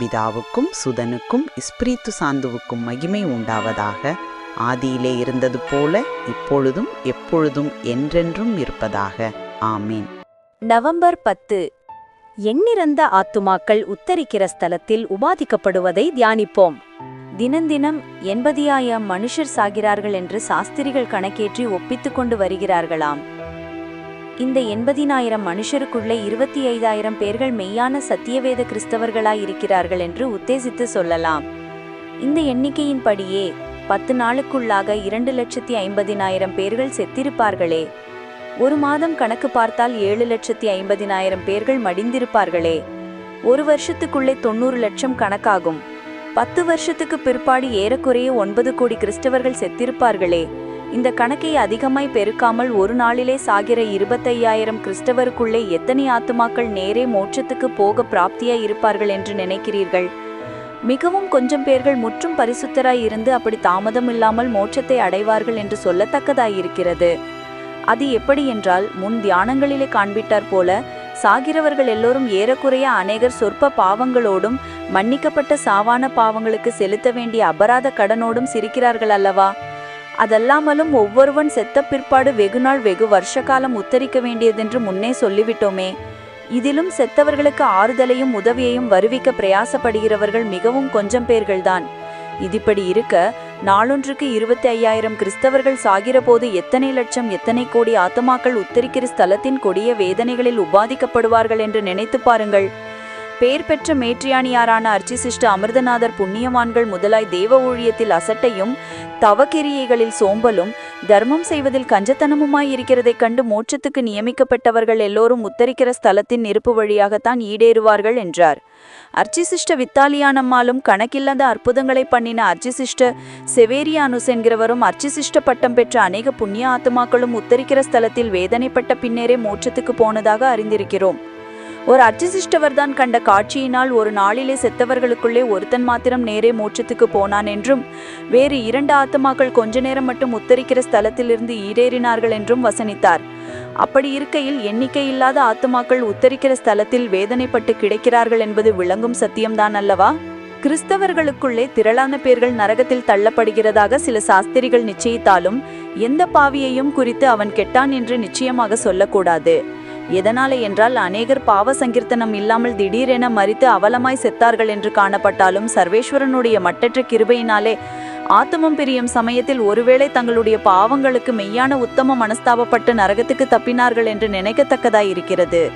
பிதாவுக்கும் சுதனுக்கும் இஸ்பிரித்து சாந்துவுக்கும் மகிமை உண்டாவதாக ஆதியிலே இருந்தது போல இப்பொழுதும் எப்பொழுதும் என்றென்றும் இருப்பதாக. ஆமீன். நவம்பர் பத்து. எண்ணிறந்த ஆத்துமாக்கள் உத்தரிக்கிற ஸ்தலத்தில் உபாதிக்கப்படுவதை தியானிப்போம். தினந்தினம் எண்பதியாயிரம் மனுஷர் சாகிறார்கள் என்று சாஸ்திரிகள் கணக்கேற்றி ஒப்பித்துக் கொண்டு வருகிறார்களாம். இந்த எண்பதினாயிரம் மனுஷருக்குள்ளே இருபத்தி ஐந்தாயிரம் பேர்கள் மெய்யான சத்தியவேத கிறிஸ்தவர்களாய் இருக்கிறார்கள் என்று உத்தேசித்து சொல்லலாம். இந்த எண்ணிக்கையின்படியே பத்து நாளுக்குள்ளாக இரண்டு லட்சத்தி ஐம்பதினாயிரம் பேர்கள் செத்திருப்பார்களே. ஒரு மாதம் கணக்கு பார்த்தால் ஏழு லட்சத்தி ஐம்பதினாயிரம் பேர்கள் மடிந்திருப்பார்களே. ஒரு வருஷத்துக்குள்ளே தொண்ணூறு லட்சம் கணக்காகும். பத்து வருஷத்துக்கு பிற்பாடு ஏறக்குறைய ஒன்பது கோடி கிறிஸ்தவர்கள் செத்திருப்பார்களே. இந்த கணக்கை அதிகமாய் பெருக்காமல் ஒரு நாளிலே சாகிற இருபத்தையாயிரம் கிறிஸ்தவருக்குள்ளே எத்தனை ஆத்துமாக்கள் நேரே மோட்சத்துக்கு போக பிராப்தியாய் இருப்பார்கள் என்று நினைக்கிறீர்கள்? மிகவும் கொஞ்சம் பேர்கள் முற்றும் பரிசுத்தராய் இருந்து அப்படி தாமதம் இல்லாமல் மோட்சத்தை அடைவார்கள் என்று சொல்லத்தக்கதாயிருக்கிறது. அது எப்படி என்றால் முன் தியானங்களிலே காண்பிட்டார் போல சாகிறவர்கள் எல்லோரும் ஏறக்குறைய அநேகர் சொற்ப பாவங்களோடும் மன்னிக்கப்பட்ட சாவான பாவங்களுக்கு செலுத்த வேண்டிய அபராத கடனோடும் சிரிக்கிறார்கள் அல்லவா? அதல்லாமலும் ஒவ்வொருவன் செத்த பிற்பாடு வெகுநாள் வெகு வருஷ காலம் உத்தரிக்க வேண்டியதென்று முன்னே சொல்லிவிட்டோமே. இதிலும் செத்தவர்களுக்கு ஆறுதலையும் உதவியையும் வருவிக்க பிரயாசப்படுகிறவர்கள் மிகவும் கொஞ்சம் பேர்கள்தான். இதுபடி இருக்க நாளொன்றுக்கு இருபத்தி ஐயாயிரம் கிறிஸ்தவர்கள் சாகிற போது எத்தனை லட்சம் எத்தனை கோடி ஆத்மாக்கள் உத்தரிக்கிற ஸ்தலத்தின் கொடிய வேதனைகளில் உபாதிக்கப்படுவார்கள் என்று நினைத்து பாருங்கள். பேர் பெற்ற மேற்றியானியாரான அர்ச்சிசிஷ்ட அமிர்தநாதர் புண்ணியவான்கள் முதலாய் தேவ ஊழியத்தில் அசட்டையும் தவக்கிரியைகளில் சோம்பலும் தர்மம் செய்வதில் கஞ்சத்தனமுமாய் இருக்கிறதைக் கண்டு மோட்சத்துக்கு நியமிக்கப்பட்டவர்கள் எல்லோரும் உத்தரிக்கிற ஸ்தலத்தின் நெருப்பு வழியாகத்தான் ஈடேறுவார்கள் என்றார். அர்ச்சிசிஷ்ட வித்தாலியானம்மாலும் கணக்கில்லாத அற்புதங்களை பண்ணின அர்ச்சிசிஷ்ட செவேரியானுஸ் என்கிறவரும் அர்ச்சிசிஷ்ட பட்டம் பெற்ற அநேக புண்ணிய ஆத்துமாக்களும் உத்தரிக்கிற ஸ்தலத்தில் வேதனைப்பட்ட பின்னரே மோட்சத்துக்கு போனதாக அறிந்திருக்கிறோம். ஒரு அர்ச்சிசிஷ்டவர்தான் கண்ட காட்சியினால் ஒரு நாளிலே செத்தவர்களுக்குள்ளே ஒருத்தன் மாத்திரம் நேரே மோட்சத்துக்கு போனான் என்றும் வேறு இரண்டு ஆத்துமாக்கள் கொஞ்ச நேரம் மட்டும் உத்தரிக்கிற ஸ்தலத்திலிருந்து ஈடேறினார்கள் என்றும் வசனித்தார். அப்படி இருக்கையில் எண்ணிக்கையில்லாத ஆத்துமாக்கள் உத்தரிக்கிற ஸ்தலத்தில் வேதனைப்பட்டு கிடைக்கிறார்கள் என்பது விளங்கும் சத்தியம்தான் அல்லவா? கிறிஸ்தவர்களுக்குள்ளே திரளான பேர்கள் நரகத்தில் தள்ளப்படுகிறதாக சில சாஸ்திரிகள் நிச்சயித்தாலும் எந்த பாவியையும் குறித்து அவன் கெட்டான் என்று நிச்சயமாக சொல்லக்கூடாது. எதனாலே என்றால் அநேகர் பாவ சங்கீர்த்தனம் இல்லாமல் திடீரென மறித்து அவலமாய் செத்தார்கள் என்று காணப்பட்டாலும் சர்வேஸ்வரனுடைய மட்டற்ற கிருபையினாலே ஆத்தமம் பிரியும் சமயத்தில் ஒருவேளை தங்களுடைய பாவங்களுக்கு மெய்யான உத்தம மனஸ்தாபப்பட்டு நரகத்துக்கு தப்பினார்கள் என்று நினைக்கத்தக்கதாயிருக்கிறது.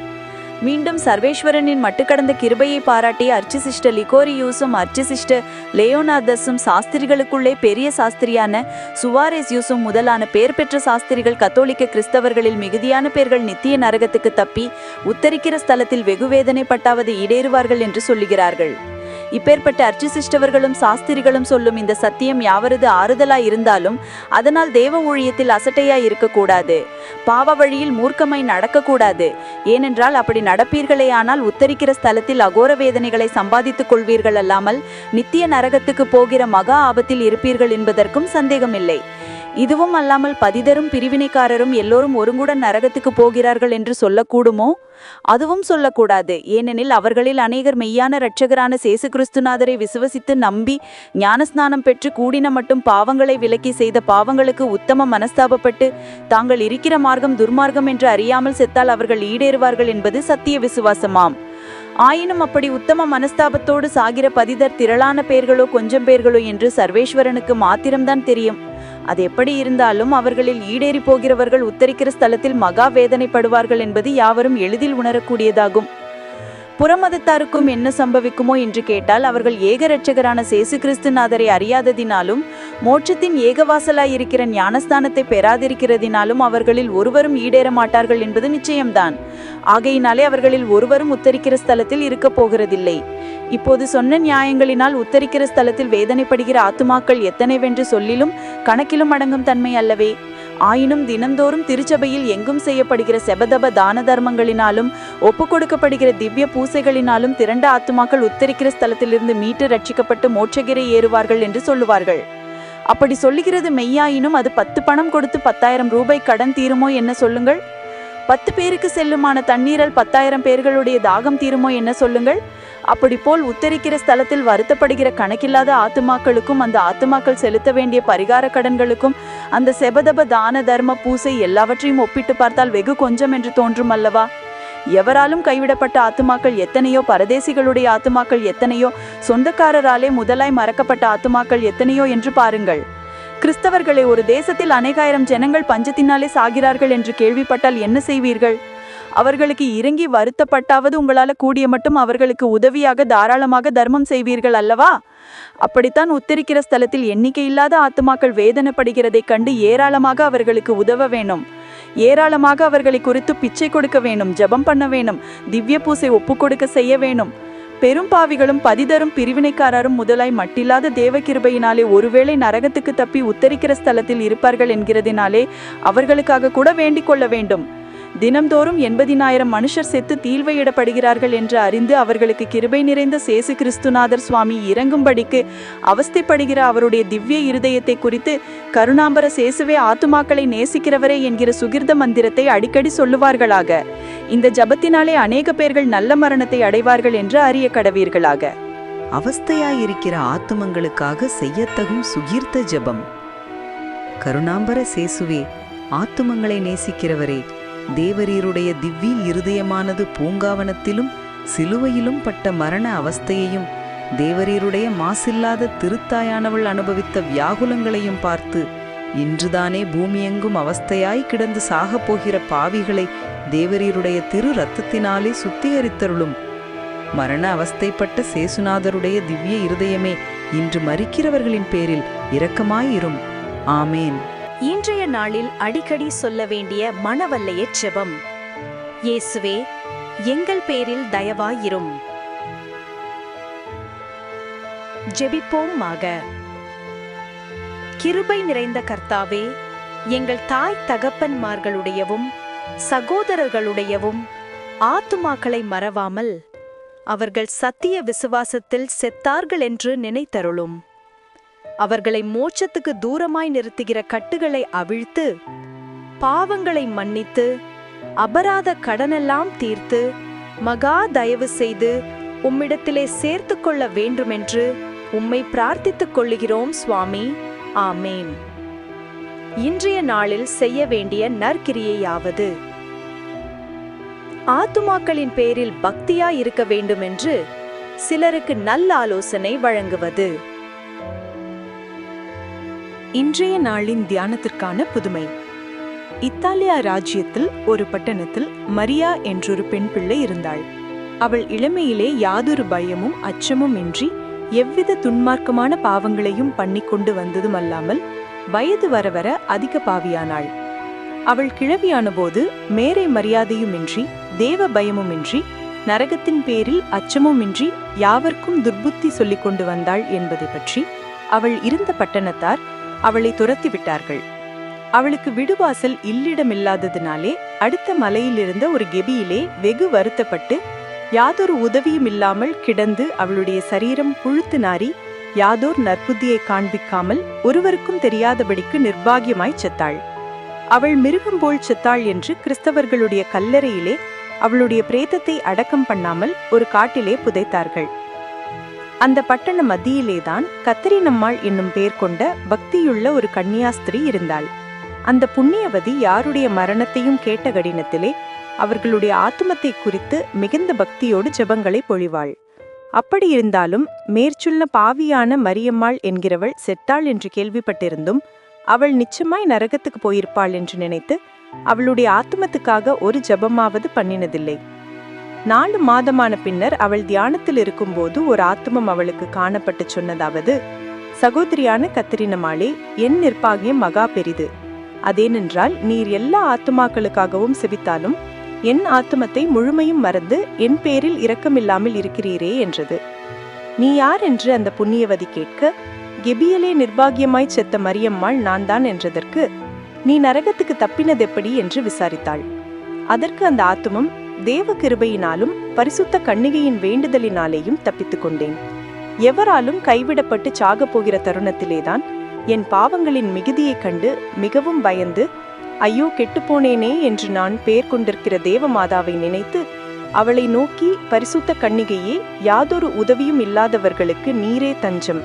மீண்டும் சர்வேஸ்வரனின் மட்டுக்கடந்த கிருபையை பாராட்டிய அர்ச்சிசிஸ்டர் லிகோரியூஸும் அர்ச்சிசிஸ்டர் லேயோனார்தஸும் சாஸ்திரிகளுக்குள்ளே பெரிய சாஸ்திரியான சுவாரேஸ்யூஸும் முதலான பேர் பெற்ற சாஸ்திரிகள் கத்தோலிக்க கிறிஸ்தவர்களில் மிகுதியான பேர்கள் நித்திய நரகத்துக்கு தப்பி உத்தரிக்கிற ஸ்தலத்தில் வெகுவேதனைப்பட்டாவது ஈடேறுவார்கள் என்று சொல்லுகிறார்கள். இப்பேற்பட்ட அர்ச்சிசிஷ்டவர்களும் சாஸ்திரிகளும் சொல்லும் இந்த சத்தியம் யாவரது ஆறுதலாய் இருந்தாலும் அதனால் தேவ ஊழியத்தில் அசட்டையாய் இருக்கக்கூடாது. பாவ வழியில் மூர்க்கமாய் நடக்கக்கூடாது. ஏனென்றால் அப்படி நடப்பீர்களேயானால் உத்தரிக்கிற ஸ்தலத்தில் அகோர வேதனைகளை சம்பாதித்துக் கொள்வீர்கள் அல்லாமல் நித்திய நரகத்துக்கு போகிற மகா ஆபத்தில் இருப்பீர்கள் என்பதற்கும் சந்தேகமில்லை. இதுவும் அல்லாமல் பதிதரும் பிரிவினைக்காரரும் எல்லோரும் ஒருங்குடன் நரகத்துக்கு போகிறார்கள் என்று சொல்லக்கூடுமோ? அதுவும் சொல்லக்கூடாது. ஏனெனில் அவர்களில் அநேகர் மெய்யான இரட்சகரான சேசு கிறிஸ்துநாதரை விசுவசித்து நம்பி ஞானஸ்நானம் பெற்று கூடின மட்டும் பாவங்களை விலக்கி செய்த பாவங்களுக்கு உத்தம மனஸ்தாபப்பட்டு தாங்கள் இருக்கிற மார்க்கம் துர்மார்க்கம் என்று அறியாமல் செத்தால் அவர்கள் ஈடேறுவார்கள் என்பது சத்திய விசுவாசமாம். ஆயினும் அப்படி உத்தம மனஸ்தாபத்தோடு சாகிற பதிதர் திரளான பேர்களோ கொஞ்சம் பேர்களோ என்று சர்வேஸ்வரனுக்கு மாத்திரம்தான் தெரியும். அது எப்படி இருந்தாலும் அவர்களில் ஈடேறி போகிறவர்கள் உத்தரிக்கிற ஸ்தலத்தில் மகா வேதனைப்படுவார்கள் என்பது யாவரும் எளிதில் உணரக்கூடியதாகும். புறமதத்தாருக்கும் என்ன சம்பவிக்குமோ என்று கேட்டால் அவர்கள் ஏகரட்சகரான சேசு கிறிஸ்துநாதரை அறியாததினாலும் மோட்சத்தின் ஏகவாசலாயிருக்கிற ஞானஸ்தானத்தை பெறாதிருக்கிறதினாலும் அவர்களில் ஒருவரும் ஈடேற மாட்டார்கள் என்பது நிச்சயம்தான். ஆகையினாலே அவர்களில் ஒருவரும் உத்தரிக்கிற ஸ்தலத்தில் இருக்கப் போகிறதில்லை. இப்போது சொன்ன நியாயங்களினால் உத்தரிக்கிற ஸ்தலத்தில் வேதனைப்படுகிற ஆத்துமாக்கள் எத்தனைவென்று சொல்லிலும் கணக்கிலும் அடங்கும் தன்மை அல்லவே. ஆயினும் தினந்தோறும் திருச்சபையில் எங்கும் செய்யப்படுகிற செபதப தான தர்மங்களினாலும் ஒப்பு கொடுக்கப்படுகிற திவ்ய பூசைகளினாலும் திரண்ட ஆத்துமாக்கள் உத்தரிக்கிற ஸ்தலத்திலிருந்து மீட்டு ரட்சிக்கப்பட்டு மோட்சகிரை ஏறுவார்கள் என்று சொல்லுவார்கள். அப்படி சொல்லுகிறது மெய்யாயினும் அது பத்து பணம் கொடுத்து பத்தாயிரம் ரூபாய் கடன் தீருமோ என்ன சொல்லுங்கள்? பத்து பேருக்கு செல்லுமான தண்ணீரல் பத்தாயிரம் பேர்களுடைய தாகம் தீருமோ என்ன சொல்லுங்கள்? அப்படி போல் உத்தரிக்கிற ஸ்தலத்தில் வருத்தப்படுகிற கணக்கில்லாத ஆத்துமாக்களுக்கும் அந்த ஆத்துமாக்கள் செலுத்த வேண்டிய பரிகார கடன்களுக்கும் அந்த செபதப தான தர்ம பூசை எல்லாவற்றையும் ஒப்பிட்டு பார்த்தால் வெகு கொஞ்சம் என்று தோன்றும் அல்லவா? எவராலும் கைவிடப்பட்ட ஆத்துமாக்கள் எத்தனையோ பரதேசிகளுடைய ஆத்துமாக்கள் எத்தனையோ சொந்தக்காரராலே முதலாய் மறக்கப்பட்ட ஆத்துமாக்கள் எத்தனையோ என்று பாருங்கள். கிறிஸ்தவர்களே ஒரு தேசத்தில் அநேகாயிரம் ஜனங்கள் பஞ்சத்தினாலே சாகிறார்கள் என்று கேள்விப்பட்டால் என்ன செய்வீர்கள்? அவர்களுக்கு இறங்கி வருத்தப்பட்டாவது உங்களால் கூடிய மட்டும் அவர்களுக்கு உதவியாக தாராளமாக தர்மம் செய்வீர்கள் அல்லவா? அப்படித்தான் உத்தரிக்கிற ஸ்தலத்தில் எண்ணிக்கையில்லாத ஆத்துமாக்கள் வேதனைப்படுகிறதைக் கண்டு ஏராளமாக அவர்களுக்கு உதவ வேணும் ஏராளமாக அவர்களை குறித்து பிச்சை கொடுக்க வேணும் ஜெபம் பண்ண வேணும் திவ்ய பூசை ஒப்பு கொடுக்க செய்ய வேணும் பெரும் பாவிகளும் பதிதரும் பிரிவினைக்காரரும் முதலாய் மட்டில்லாத தேவகிருபையினாலே ஒருவேளை நரகத்துக்கு தப்பி உத்தரிக்கிற ஸ்தலத்தில் இருப்பார்கள் என்கிறதினாலே அவர்களுக்காக கூட வேண்டிக் கொள்ள வேண்டும். தினம்தோறும் எண்பதினாயிரம் மனுஷர் செத்து தீழ்வையிடப்படுகிறார்கள் என்று அறிந்து அவர்களுக்கு கிருபை நிறைந்த சேசு கிறிஸ்துநாதர் சுவாமி இறங்கும்படிக்கு அவஸ்தைப்படுகிற அவருடைய திவ்ய இருதயத்தை குறித்து கருணாம்பர சேசுவே ஆத்துமாக்களை நேசிக்கிறவரே என்கிற சுகிர்த மந்திரத்தை அடிக்கடி சொல்லுவார்களாக. இந்த ஜபத்தினாலே அநேக பேர்கள் நல்ல மரணத்தை அடைவார்கள் என்று அறிய கடவீர்களாக. அவஸ்தையாயிருக்கிற ஆத்துமங்களுக்காக செய்யத்தகும் சுகீர்த்த ஜபம். கருணாம்பர சேசுவே ஆத்துமங்களை நேசிக்கிறவரே தேவரீருடைய திவ்வி இருதயமானது பூங்காவனத்திலும் சிலுவையிலும் பட்ட மரண அவஸ்தையையும் தேவரீருடைய மாசில்லாத திருத்தாயானவள் அனுபவித்த வியாகுலங்களையும் பார்த்து இன்றுதானே பூமியெங்கும் அவஸ்தையாய் கிடந்து சாகப் போகிற பாவிகளை தேவரீருடைய திரு ரத்தத்தினாலே சுத்திகரித்தருளும். மரண அவஸ்தைப்பட்ட சேசுநாதருடைய திவ்ய இருதயமே இன்று மறிக்கிறவர்களின் பேரில் இரக்கமாயிரும். ஆமேன். இன்றைய நாளில் அடிக்கடி சொல்ல வேண்டிய மனவல்லைய செபம். இயேசுவே எங்கள் பேரில் தயவாயிரும். ஜெபிப்போமாக. கிருபை நிறைந்த கர்த்தாவே எங்கள் தாய் தகப்பன்மார்களுடையவும் சகோதரர்களுடையவும் ஆத்துமாக்களை மறவாமல் அவர்கள் சத்திய விசுவாசத்தில் செத்தார்கள் என்று நினைத்தருளும். அவர்களை மோட்சத்துக்கு தூரமாய் நிறுத்துகிற கட்டுகளை அவிழ்த்து பாவங்களை மன்னித்து அபராத கடனெல்லாம் தீர்த்து மகா தயவு செய்து உம்மிடத்திலே சேர்த்து கொள்ள வேண்டுமென்று உம்மை பிரார்த்தித்துக் கொள்ளுகிறோம் சுவாமி. ஆமேன். இன்றைய நாளில் செய்ய வேண்டிய நற்கிரியையாவது ஆத்துமாக்களின் பேரில் பக்தியாய் இருக்க வேண்டுமென்று சிலருக்கு நல்ல ஆலோசனை வழங்குவது. இன்றைய நாளின் தியானத்திற்கான புதுமை. இத்தாலியா ராஜ்யத்தில் ஒரு பட்டணத்தில் மரியா என்றொரு பெண் பிள்ளை இருந்தாள். அவள் இளமையிலே யாதொரு பயமும் அச்சமும் இன்றி எவ்வித துன்மார்க்கமான பாவங்களையும் பண்ணிக்கொண்டு வந்ததும் அல்லாமல் வயது வர வர அதிக பாவியானாள். அவள் கிழவியான போது மேரை மரியாதையுமின்றி தேவ பயமுமின்றி நரகத்தின் பேரில் அச்சமுமின்றி யாவர்க்கும் துர்புத்தி சொல்லிக் கொண்டு வந்தாள் என்பதை பற்றி அவள் இருந்த பட்டணத்தார் அவளை துரத்தி விட்டார்கள். அவளுக்கு விடுவாசல் இல்லிடமில்லாததினாலே அடுத்த மலையிலிருந்த ஒரு கெபியிலே வெகு வருத்தப்பட்டு யாதொரு உதவியும் இல்லாமல் கிடந்து அவளுடைய சரீரம் புழுத்து நாரி யாதோர் நற்புத்தியை காண்பிக்காமல் ஒருவருக்கும் தெரியாதபடிக்கு நிர்பாகியமாய் செத்தாள். அவள் மிருகம் போல் செத்தாள் என்று கிறிஸ்தவர்களுடைய கல்லறையிலே அவளுடைய பிரேதத்தை அடக்கம் பண்ணாமல் ஒரு காட்டிலே புதைத்தார்கள். அந்த பட்டண மத்தியிலேதான் கத்திரினம்மாள் என்னும் பேர் கொண்ட பக்தியுள்ள ஒரு கன்னியாஸ்திரி இருந்தாள். அந்த புண்ணியவதி யாருடைய மரணத்தையும் கேட்ட கடினத்திலே அவர்களுடைய ஆத்துமத்தை குறித்து மிகுந்த பக்தியோடு ஜெபங்களை பொழிவாள். அப்படி இருந்தாலும் மேற்சுள்ள பாவியான மரியம்மாள் என்கிறவள் செத்தாள் என்று கேள்விப்பட்டிருந்தும் அவள் நிச்சயமாய் நரகத்துக்கு போயிருப்பாள் என்று நினைத்து அவளுடைய ஆத்துமத்துக்காக ஒரு ஜெபமாவது பண்ணினதில்லை. நாலு மாதமான பின்னர் அவள் தியானத்தில் இருக்கும்போது ஒரு ஆத்துமம் அவளுக்கு காணப்பட்டு சொன்னதாவது சகோதரியான கத்திரினமாளே என் நிர்பாகியம் மகா பெரிது. அதேனென்றால் நீர் எல்லா ஆத்துமாக்களுக்காகவும் செபித்தாலும் என் ஆத்துமத்தை முழுமையும் மறந்து என் பேரில் இரக்கமில்லாமல் இருக்கிறீரே என்றது. நீ யார்? என்று அந்த புண்ணியவதி கேட்க கெபியலே நிர்பாகியமாய் செத்த மரியம்மாள் நான் தான் என்றதற்கு நீ நரகத்துக்கு தப்பினதெப்படி? என்று விசாரித்தாள். அதற்கு அந்த ஆத்துமம் தேவ கிருபையினாலும் பரிசுத்த கண்ணிகையின் வேண்டுதலினாலேயும் தப்பித்துக் கொண்டேன் எவராலும் கைவிடப்பட்டு சாகப் போகிற தருணத்திலேதான் என் பாவங்களின் மிகுதியைக் கண்டு மிகவும் பயந்து ஐயோ கெட்டுப்போனேனே என்று நான் பேர் கொண்டிருக்கிற தேவமாதாவை நினைத்து அவளை நோக்கி பரிசுத்த கண்ணிகையே யாதொரு உதவியும் இல்லாதவர்களுக்கு நீரே தஞ்சம்.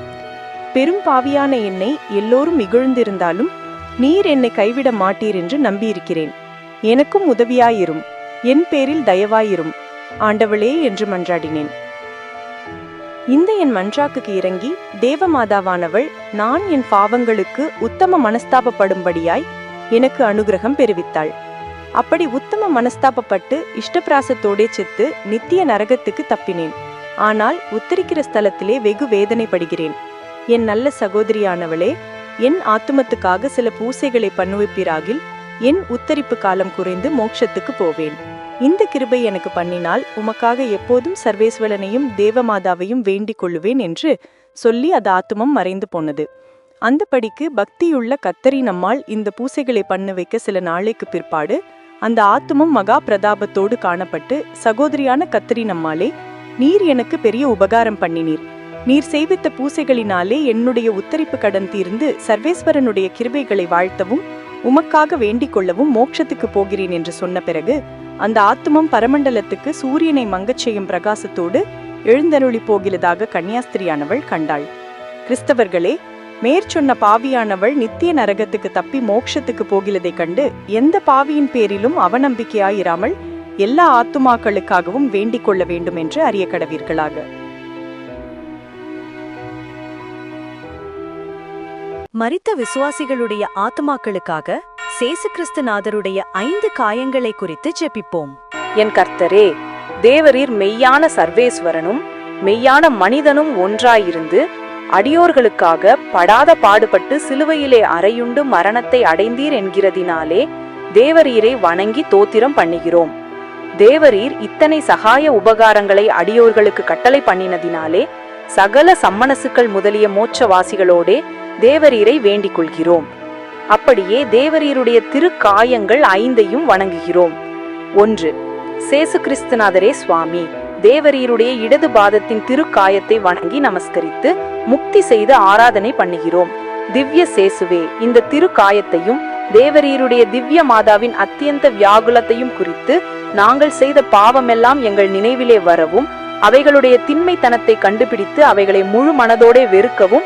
பெரும் பாவியான என்னை எல்லோரும் இகழ்ந்திருந்தாலும் நீர் என்னை கைவிட மாட்டீர் என்று நம்பியிருக்கிறேன். எனக்கும் உதவியாயிரும். என் பேரில் தயவாயிரும் ஆண்டவளே என்று மன்றாடினேன். இந்த என் மன்றாக்குக்கு இறங்கி தேவமாதாவானவள் நான் என் பாவங்களுக்கு உத்தம மனஸ்தாபப்படும்படியாய் எனக்கு அனுகிரகம் பெருவித்தாள். அப்படி உத்தம மனஸ்தாபப்பட்டு இஷ்டப்பிராசத்தோடே செத்து நித்திய நரகத்துக்கு தப்பினேன். ஆனால் உத்தரிக்கிற ஸ்தலத்திலே வெகு வேதனைப்படுகிறேன். என் நல்ல சகோதரியானவளே என் ஆத்துமத்துக்காக சில பூசைகளை பண்ணுவிப்பீராகில் என் உத்தரிப்பு காலம் குறைந்து மோட்சத்துக்கு போவேன். இந்த கிருபை எனக்கு பண்ணினால் உமக்காக எப்போதும் சர்வேஸ்வரனையும் தேவமாதாவையும் வேண்டிக் கொள்ளுவேன் என்று சொல்லி அது ஆத்துமம் மறைந்து போனது. அந்தபடிக்கு பக்தியுள்ள கத்தரி நம்மால் இந்த பூசைகளை பண்ண வைக்க சில நாளைக்கு பிற்பாடு அந்த ஆத்துமம் மகா பிரதாபத்தோடு காணப்பட்டு சகோதரியான கத்தரி நம்மாலே நீர் எனக்கு பெரிய உபகாரம் பண்ணினீர். நீர் செய்வித்த பூசைகளினாலே என்னுடைய உத்தரிப்பு கடன் தீர்ந்து சர்வேஸ்வரனுடைய கிருபைகளை வாழ்த்தவும் உமக்காக வேண்டிக் கொள்ளவும் மோட்சத்துக்கு போகிறேன் என்று சொன்ன பிறகு அந்த ஆத்துமம் பரமண்டலத்துக்கு சூரியனை மங்கச் செய்யும் பிரகாசத்தோடு எழுந்தருளி போகிறதாக கன்னியாஸ்திரியானவள் கண்டாள். கிறிஸ்தவர்களே மேற்சொன்ன பாவியானவள் நித்திய நரகத்துக்கு தப்பி மோட்சத்துக்கு போகிறதைக் கண்டு எந்த பாவியின் பேரிலும் அவநம்பிக்கையாயிராமல் எல்லா ஆத்துமாக்களுக்காகவும் வேண்டிக் கொள்ள வேண்டும் என்று அறிய கடவீர்களாக. மரித்த விசுவாசிகளுடைய ஆத்துமாக்களுக்காக சேசு கிறிஸ்துநாதருடைய ஐந்து காயங்களை குறித்து ஜெபிப்போம். என் கர்த்தரே தேவரீர் மெய்யான சர்வேஸ்வரனும் மெய்யான மனிதனும் ஒன்றாயிருந்து அடியோர்களுக்காக படாத பாடுபட்டு சிலுவையிலே அறையுண்டு மரணத்தை அடைந்தீர் என்கிறதினாலே தேவரீரை வணங்கி தோத்திரம் பண்ணுகிறோம். தேவரீர் இத்தனை சகாய உபகாரங்களை அடியோர்களுக்கு கட்டளை பண்ணினதினாலே சகல சம்மனசுக்கள் முதலிய மோட்சவாசிகளோடே தேவரீரை வேண்டிக் கொள்கிறோம் அப்படியே தேவரீருடைய திருக்காயங்கள் ஐந்தையும் வணங்குகிறோம். ஒன்று சேசு கிறிஸ்துநாதரே சுவாமி தேவரீருடைய இடது பாதத்தின் திருக்காயத்தை வணங்கி நமஸ்கரித்து முக்தி செய்து ஆராதனை பண்ணுகிறோம். திவ்ய சேசுவே இந்த திருக்காயத்தையும் தேவரீருடைய திவ்ய மாதாவின் அத்தியந்த வியாகுலத்தையும் குறித்து நாங்கள் செய்த பாவமெல்லாம் எங்கள் நினைவிலே வரவும் அவைகளுடைய திண்மைத்தனத்தை கண்டுபிடித்து அவைகளை முழு மனதோட வெறுக்கவும்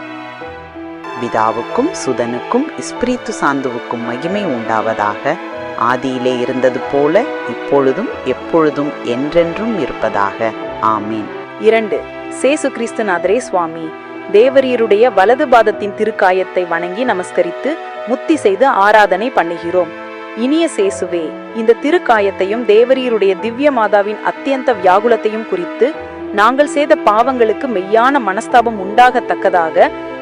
பிதாவுக்கும் சுதனுக்கும் இஸ்பிரித்து சாந்துவுக்கும் மகிமை உண்டாவதாக. ஆதியிலே இருந்தது போல இப்பொழுதும் எப்பொழுதும் என்றென்றும் இருப்பதாக. ஆமீன். இரண்டு சேசு கிறிஸ்துநாதரே சுவாமி தேவரீருடைய வலது பாதத்தின் திருக்காயத்தை வணங்கி நமஸ்கரித்து முத்தி செய்து ஆராதனை பண்ணுகிறோம். இனிய சேசுவே இந்த திருக்காயத்தையும் தேவரீருடைய திவ்ய மாதாவின் அத்தியந்த வியாகுலத்தையும் குறித்து நாங்கள் செய்த பாவங்களுக்கு மெய்யான மனஸ்தாபம் உண்டாகத்தக்கதாக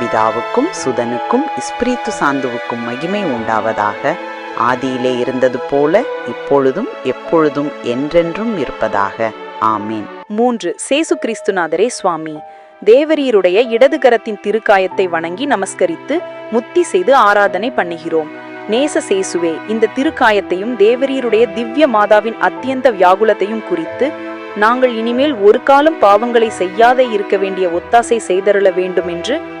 பிதாவுக்கும் சுதனுக்கும் இஸ்பிரித்து சாந்துவுக்கும் மகிமை உண்டாவதாக ஆதியிலே இருந்தது போல இப்பொழுதும் எப்பொழுதும் என்றென்றும் இருப்பதாக. ஆமீன். மூன்று. சேசு கிறிஸ்துநாதரே சுவாமி. தேவரீருடைய இடது கரத்தின் திருக்காயத்தை வணங்கி நமஸ்கரித்து முத்தி செய்து ஆராதனை பண்ணுகிறோம். நேச சேசுவே இந்த திருக்காயத்தையும் தேவரீருடைய திவ்ய மாதாவின் அத்தியந்த வியாகுலத்தையும் குறித்து நாங்கள் இனிமேல் ஒரு காலம் பாவங்களை செய்யாதே இருக்க வேண்டிய ஒத்தாசை செய்தருள வேண்டும் என்று